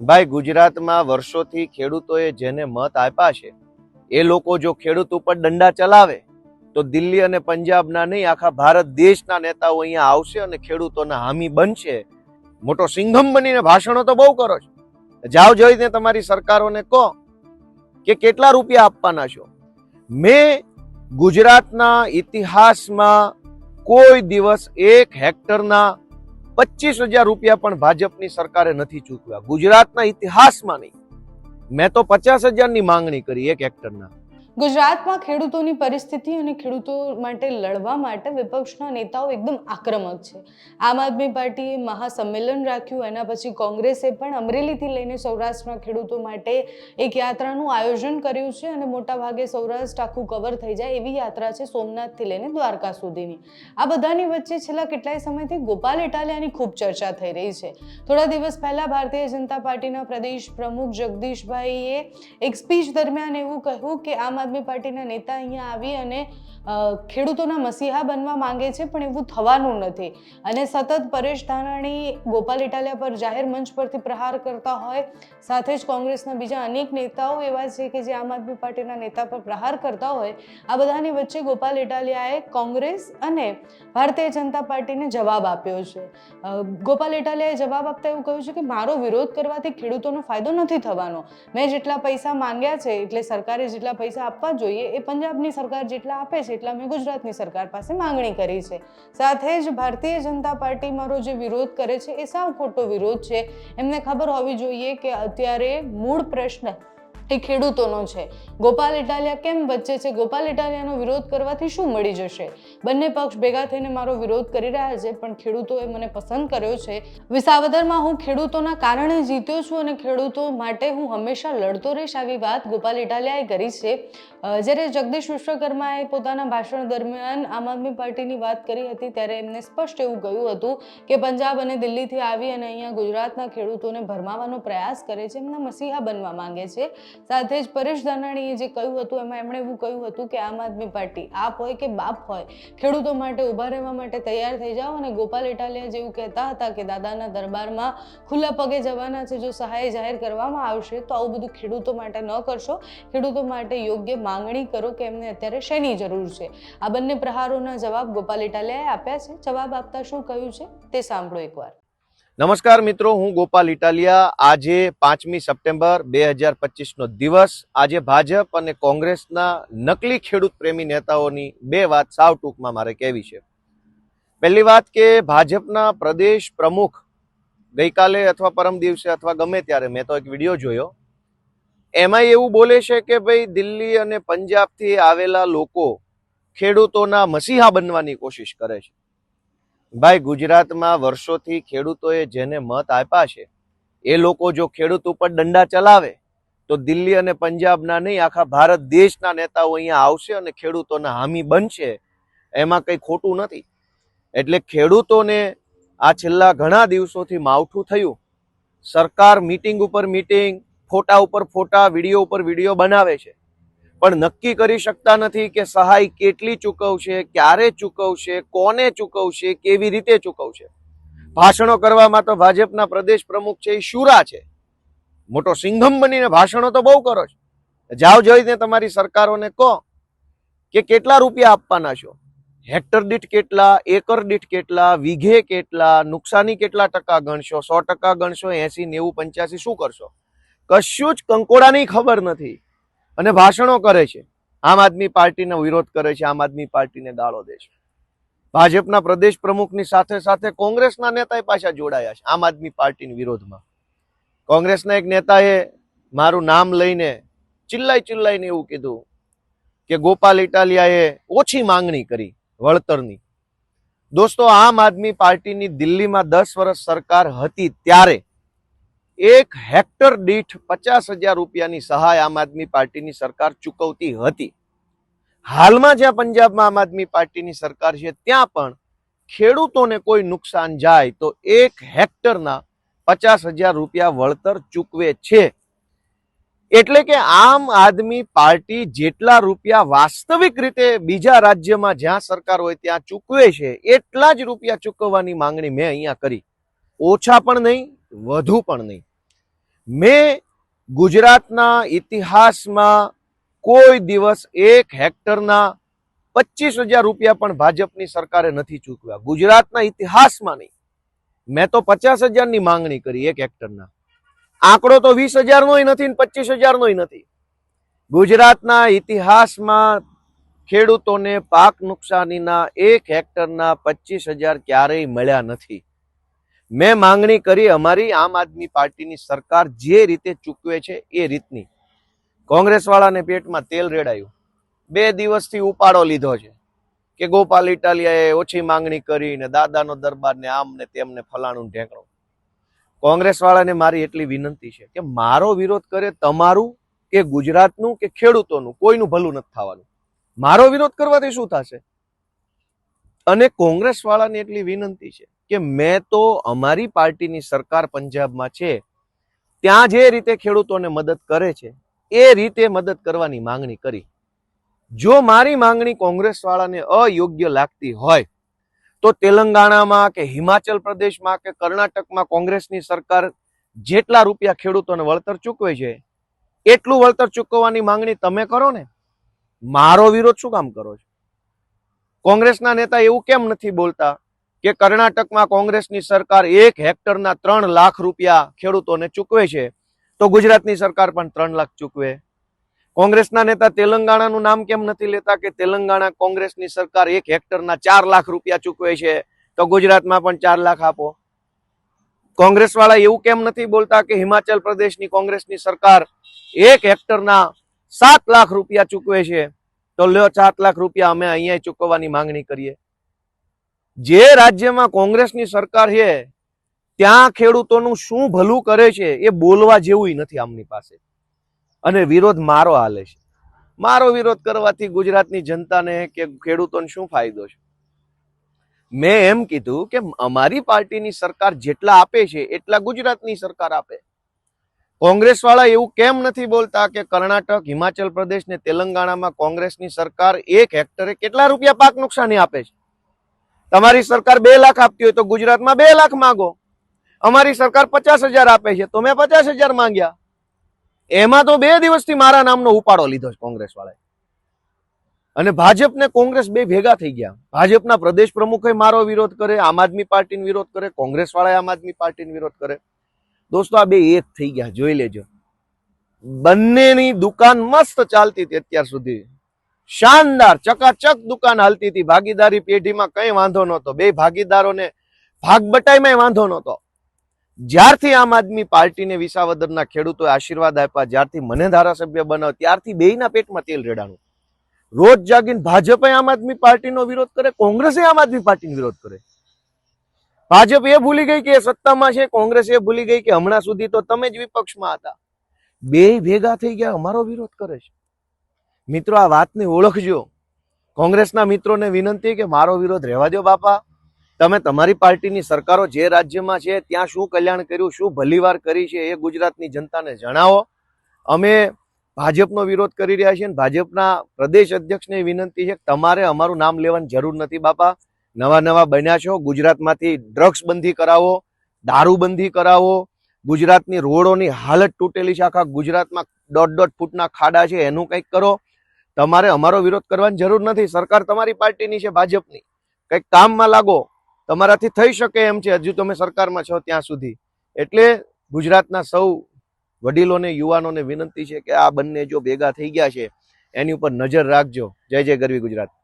ભાઈ, ગુજરાતમાં વર્ષોથી ખેડૂતોએ જેને મત આપ્યા છે, એ લોકો જો ખેડૂત ઉપર દંડા ચલાવે, તો દિલ્હી અને પંજાબના નહીં, આખા ભારત દેશના નેતાઓ અહીંયા આવશે અને ખેડૂતોના હામી બનશે. મોટો સિંઘમ બનીને ભાષણો તો બહુ કરો છો. જાઓ જોઈને તમારી સરકારોને કહો કે કેટલા રૂપિયા આપવાના છો. મેં ગુજરાતના ઇતિહાસમાં કોઈ દિવસ એક હેક્ટરના પચીસ હજાર રૂપિયા પણ ભાજપની સરકારે નથી ચૂકવ્યા. ગુજરાતના ઇતિહાસમાં નહીં. મેં તો પચાસ હજારની માંગણી કરી એક હેક્ટરના ગુજરાતમાં ખેડૂતોની પરિસ્થિતિ અને ખેડૂતો માટે લડવા માટે વિપક્ષના નેતાઓ એકદમ આક્રમક છે. આમ આદમી પાર્ટીએ મહાસંમેલન રાખ્યું, એના પછી કોંગ્રેસે પણ અમરેલીથી લઈને સૌરાષ્ટ્રના ખેડૂતો માટે એક યાત્રાનું આયોજન કર્યું છે અને મોટા ભાગે સૌરાષ્ટ્ર આખું કવર થઈ જાય એવી યાત્રા છે સોમનાથથી લઈને દ્વારકા સુધીની. આ બધાની વચ્ચે છેલ્લા કેટલાય સમયથી ગોપાલ ઇટાલિયાની ખૂબ ચર્ચા થઈ રહી છે. થોડા દિવસ પહેલા ભારતીય જનતા પાર્ટીના પ્રદેશ પ્રમુખ જગદીશભાઈએ એક સ્પીચ દરમિયાન એવું કહ્યું કે આમ આદમી પાર્ટીના નેતા અહીંયા આવી અને ખેડૂતોના મસીહા બનવા માંગે છે, પણ એવું થવાનું નથી. અને સતત પરેશ ધાનાણી ગોપાલ ઇટાલિયા પર જાહેર મંચ પરથી પ્રહાર કરતા હોય, સાથે જ કોંગ્રેસના બીજા અનેક નેતાઓ એવા છે કે જે આમ આદમી પાર્ટીના નેતા પર પ્રહાર કરતા હોય, આ બધાની વચ્ચે ગોપાલ ઇટાલિયાએ કોંગ્રેસ અને ભારતીય જનતા પાર્ટીને જવાબ આપ્યો છે. ગોપાલ ઇટાલિયાએ જવાબ આપતા એવું કહ્યું છે કે મારો વિરોધ કરવાથી ખેડૂતોનો ફાયદો નથી થવાનો. મેં જેટલા પૈસા માંગ્યા છે, એટલે સરકારે જેટલા પૈસા આપવા જોઈએ એ પંજાબની સરકાર જેટલા આપે છે એટલા મેં ગુજરાતની સરકાર પાસે માંગણી કરી છે. સાથે જ ભારતીય જનતા પાર્ટી મારો જે વિરોધ કરે છે એ સાવ ખોટો વિરોધ છે. એમને ખબર હોવી જોઈએ કે અત્યારે મૂળ પ્રશ્ન એ ખેડૂતોનો છે. ગોપાલ ઇટાલિયા કેમ વચ્ચે છે? ગોપાલ ઇટાલિયાનો વિરોધ કરવાથી શું મળી જશે? બંને પક્ષ ભેગા થઈને મારો વિરોધ કરી રહ્યા છે, પણ ખેડૂતોએ મને પસંદ કર્યો છે. વિસાવદરમાં હું ખેડૂતોના કારણે જીત્યો છું અને ખેડૂતો માટે હું હંમેશા લડતો રહીશ આવી વાત ગોપાલ ઇટાલિયાએ કરી છે. જ્યારે જગદીશ વિશ્વકર્માએ પોતાના ભાષણ દરમિયાન આમ આદમી પાર્ટીની વાત કરી હતી, ત્યારે એમને સ્પષ્ટ એવું કહ્યું હતું કે પંજાબ અને દિલ્હીથી આવી અને અહીંયા ગુજરાતના ખેડૂતોને ભરમાવાનો પ્રયાસ કરે છે, એમના મસીહા બનવા માંગે છે. સાથે જ પરેશ ધાનાણીએ જે કહ્યું હતું, એમાં એમણે એવું કહ્યું હતું કે આમ આદમી પાર્ટી આપ હોય કે બાપ હોય, ખેડૂતો માટે ઊભા રહેવા માટે તૈયાર થઈ જાઓ અને ગોપાલ ઇટાલિયા જેવું કહેતા હતા કે દાદાના દરબારમાં ખુલ્લા પગે જવાના છે, જો સહાય જાહેર કરવામાં આવશે તો આવું બધું ખેડૂતો માટે ન કરશો. ખેડૂતો માટે યોગ્ય માંગણી કરો કે એમને અત્યારે શેની જરૂર છે. આ બંને પ્રહારોના જવાબ ગોપાલ ઇટાલિયાએ આપ્યા છે. જવાબ આપતા શું કહ્યું છે તે સાંભળો એકવાર. નમસ્કાર મિત્રો, હું ગોપાલ ઇટાલિયા. આજે પાંચમી સપ્ટેમ્બર બે હજાર પચીસનો દિવસ. આજે ભાજપ અને કોંગ્રેસના નકલી ખેડૂત પ્રેમી નેતાઓની બે વાત સાવ ટૂંકમાં મારે કહેવી છે. પહેલી વાત કે ભાજપના પ્રદેશ પ્રમુખ ગઈકાલે અથવા પરમ દિવસે અથવા ગમે ત્યારે, મેં તો એક વીડિયો જોયો. એમાં એવું બોલે છે કે ભાઈ દિલ્હી અને પંજાબથી આવેલા લોકો ખેડૂતોના મસીહા બનવાની કોશિશ કરે છે. ભાઈ, ગુજરાતમાં વર્ષોથી ખેડૂતોએ જેને મત આપ્યા છે, એ લોકો જો ખેડૂત ઉપર દંડા ચલાવે, તો દિલ્હી અને પંજાબના નહીં, આખા ભારત દેશના નેતાઓ અહીંયા આવશે અને ખેડૂતોના હામી બનશે, એમાં કંઈ ખોટું નથી. એટલે ખેડૂતોને આ છેલ્લા ઘણા દિવસોથી માવઠું થયું. સરકાર મીટિંગ ઉપર મીટિંગ, ફોટા ઉપર ફોટા, વીડિયો ઉપર વીડિયો બનાવે છે. પણ નક્કી કરી શકતા નથી કે સહાય કેટલી ચૂકવશે, ક્યારે ચૂકવશે, કોને ચૂકવશે, કેવી રીતે ચૂકવશે. ભાષણો કરવામાં તો ભાજપના પ્રદેશ પ્રમુખ છે એ શુરા છે. મોટો સિંઘમ બનીને ભાષણો તો બહુ કરો છો. જાઓ જોઈને તમારી સરકારોને કહો કે કેટલા રૂપિયા આપવાના છો? હેક્ટર દીઠ કેટલા, એકર દીઠ કેટલા, વીઘે કેટલા, નુકસાની કેટલા ટકા ગણશો, સો ટકા ગણશો, એસી, નેવું, પંચ્યાસી શું કરશો? કશું જ કંકોડાની ખબર નથી. અને ભાષણો કરે છે. આમ આદમી પાર્ટીનો વિરોધ કરે છે, આમ આદમી પાર્ટીને ગાળો દે છે. ભાજપના પ્રદેશ પ્રમુખની સાથે સાથે કોંગ્રેસના નેતાએ પાછા જોડાયા છે, આમ આદમી પાર્ટીના વિરોધમાં. કોંગ્રેસના એક નેતાએ મારું નામ લઈને ચિલ્લાઈ ચિલ્લાઈને એવું કીધું કે ગોપાલ ઇટાલિયાએ ઓછી માંગણી કરી વળતરની. દોસ્તો, આમ આદમી પાર્ટીની દિલ્હીમાં દસ વર્ષ સરકાર હતી ત્યારે એક હેક્ટર દીઠ પચાસ હજાર રૂપિયાની સહાય આમ આદમી પાર્ટીની સરકાર ચૂકવતી હતી. હાલમાં જ્યાં પંજાબમાં આમ આદમી પાર્ટીની સરકાર છે, ત્યાં પણ ખેડૂતોને કોઈ નુકસાન જાય તો એક હેક્ટરના પચાસ હજાર રૂપિયા વળતર ચૂકવે છે. એટલે કે આમ આદમી પાર્ટી જેટલા રૂપિયા વાસ્તવિક રીતે બીજા રાજ્યમાં જ્યાં સરકાર હોય ત્યાં ચૂકવે છે, એટલા જ રૂપિયા ચૂકવવાની માંગણી મેં અહીંયા કરી. ઓછા પણ નહીં, વધુ પણ નહીં. મેં ગુજરાતના ઇતિહાસમાં કોઈ દિવસ એક હેક્ટરના પચીસ હજાર રૂપિયા પણ ભાજપની સરકારે નથી ચૂકવ્યા. ગુજરાતના ઇતિહાસમાં નહીં. મેં તો પચાસ હજારની માંગણી કરી એક હેક્ટરના. આંકડો તો વીસ હજારનોય નથી ને પચીસ હજારનોય નથી. ગુજરાતના ઇતિહાસમાં ખેડૂતોને પાક નુકસાનીના એક હેક્ટરના પચીસ હજાર ક્યારેય મળ્યા નથી. મેં માંગણી કરી અમારી આમ આદમી પાર્ટીની સરકાર જે રીતે ચૂકવે છે એ રીતની. કોંગ્રેસવાળાને પેટમાં તેલ રેડાયું. બે દિવસથી ઉપાડો લીધો છે કે ગોપાલ ઇટાલિયાએ ઓછી માંગણી કરી ને દાદાનો દરબારને આમ ને તેમને ફલાણું ઢેકણું. કોંગ્રેસવાળાને મારી એટલી વિનંતી છે કે મારો વિરોધ કરે તમારું કે ગુજરાતનું કે ખેડૂતોનું, કોઈનું ભલું નથી થવાનું. મારો વિરોધ કરવાથી શું થશે? અને કોંગ્રેસ વાળાની એટલી વિનંતી છે કે મેં તો અમારી પાર્ટીની સરકાર પંજાબમાં છે, ત્યાં જે રીતે ખેડૂતોને મદદ કરે છે, એ રીતે મદદ કરવાની માંગણી કરી. જો મારી માંગણી કોંગ્રેસવાળાને અયોગ્ય લાગતી હોય, તો તેલંગાણામાં કે હિમાચલ પ્રદેશમાં કે કર્ણાટકમાં કોંગ્રેસની સરકાર જેટલા રૂપિયા ખેડૂતોને વળતર ચૂકવે છે, એટલું વળતર ચૂકવવાની માંગણી તમે કરો ને, મારો વિરોધ શું કામ કરો છો? કોંગ્રેસના નેતા એવું કેમ નથી બોલતા? કે કર્ણાટકમાં કોંગ્રેસની સરકાર એક હેક્ટરના ત્રણ લાખ રૂપિયા ખેડૂતોને ચૂકવે છે, તો ગુજરાતની સરકાર પણ ત્રણ લાખ ચૂકવે. કોંગ્રેસના નેતા તેલંગાણાનું નામ કેમ નથી લેતા કે તેલંગાણા કોંગ્રેસની સરકાર એક હેક્ટરના ચાર લાખ રૂપિયા ચૂકવે છે, તો ગુજરાતમાં પણ ચાર લાખ આપો. કોંગ્રેસ વાળા એવું કેમ નથી બોલતા કે હિમાચલ પ્રદેશની કોંગ્રેસની સરકાર એક હેક્ટરના સાત લાખ રૂપિયા ચૂકવે છે, તો લ્યો સાત લાખ રૂપિયા અમે અહીંયા ચૂકવવાની માંગણી કરીએ. જે રાજ્યમાં કોંગ્રેસની સરકાર છે, ત્યાં ખેડૂતોનું શું ભલું કરે છે, એ બોલવા જેવું નથી આમની પાસે. અને વિરોધ મારો હાલે છે. મારો વિરોધ કરવાથી ગુજરાતની જનતાને કે ખેડૂતોને શું ફાયદો છે? મેં એમ કીધું કે અમારી પાર્ટીની સરકાર જેટલા આપે છે, એટલા ગુજરાતની સરકાર આપે. કોંગ્રેસ વાળા એવું કેમ નથી બોલતા કે કર્ણાટક, હિમાચલ પ્રદેશ ને તેલંગાણામાં કોંગ્રેસની સરકાર એક હેક્ટરે કેટલા રૂપિયા પાક નુકસાની આપે છે? તમારી સરકાર બે લાખ આપતી હોય તો ગુજરાતમાં બે લાખ માંગો. અમારી સરકાર પચાસ હજાર આપે છે, તો મેં પચાસ માંગ્યા. એમાં તો બે દિવસથી મારા નામનો ઉપાડો લીધો છે કોંગ્રેસ વાળાએ અને ભાજપ ને કોંગ્રેસ બે ભેગા થઈ ગયા. ભાજપના પ્રદેશ પ્રમુખે મારો વિરોધ કરે, આમ આદમી પાર્ટીનો વિરોધ કરે કોંગ્રેસ વાળાએ આમ આદમી પાર્ટીનો વિરોધ કરે. દોસ્તો, આ બે એક થઈ ગયા, જોઈ લેજો. બંનેની દુકાન મસ્ત ચાલતી હતી અત્યાર સુધી. શાનદાર, ચકાચક દુકાન હાલતી હતી. ભાગીદારી પેઢીમાં કઈ વાંધો નહોતો. બે ભાગીદારોને ભાગ બટાઈમાં વાંધો નહોતો. જ્યારથી આમ આદમી પાર્ટીને વિસાવદરના ખેડૂતોએ આશીર્વાદ આપ્યા, જ્યારથી મને ધારાસભ્ય બનાવ, ત્યારથી બેયના પેટમાં તેલ રેડાણું. રોજ જાગીને ભાજપે આમ આદમી પાર્ટીનો વિરોધ કરે, કોંગ્રેસે આમ આદમી પાર્ટીનો વિરોધ કરે? ભાજપ એ ભૂલી ગઈ કે સત્તામાં છે, કોંગ્રેસ એ ભૂલી ગઈ કે હમણાં સુધી તો તમે જ વિપક્ષમાં હતા. બે ભેગા થઈ ગયા, અમારો વિરોધ કરે છે. મિત્રો, આ વાતને ઓળખજો. કોંગ્રેસના મિત્રોને વિનંતી કે મારો વિરોધ રહેવા દો બાપા. તમે તમારી પાર્ટીની સરકારો જે રાજ્યમાં છે, ત્યાં શું કલ્યાણ કર્યું, શું ભલીવાર કરી છે એ ગુજરાતની જનતાને જણાવો. અમે ભાજપનો વિરોધ કરી રહ્યા છીએ અને ભાજપના પ્રદેશ અધ્યક્ષને વિનંતી છે કે તમારે અમારું નામ લેવાની જરૂર નથી બાપા. નવા નવા બન્યા છો, ગુજરાતમાંથી ડ્રગ્સ બંધી કરાવો દારૂબંધી કરાવો, ગુજરાતની રોડોની હાલત તૂટેલી છે, આખા ગુજરાતમાં દોઢ દોઢ ફૂટના ખાડા છે, એનું કંઈક કરો. તમારે અમારો વિરોધ કરવાની જરૂર નથી. સરકાર તમારી પાર્ટીની છે, ભાજપની. કંઈક કામમાં લાગો. તમારાથી થઈ શકે એમ છે. હજુ તમે સરકારમાં છો ત્યાં સુધી. એટલે ગુજરાતના સૌ વડીલોને, યુવાનોને વિનંતી છે કે આ બંને જો ભેગા થઈ ગયા છે, એની ઉપર નજર રાખજો. જય જય ગરવી ગુજરાત.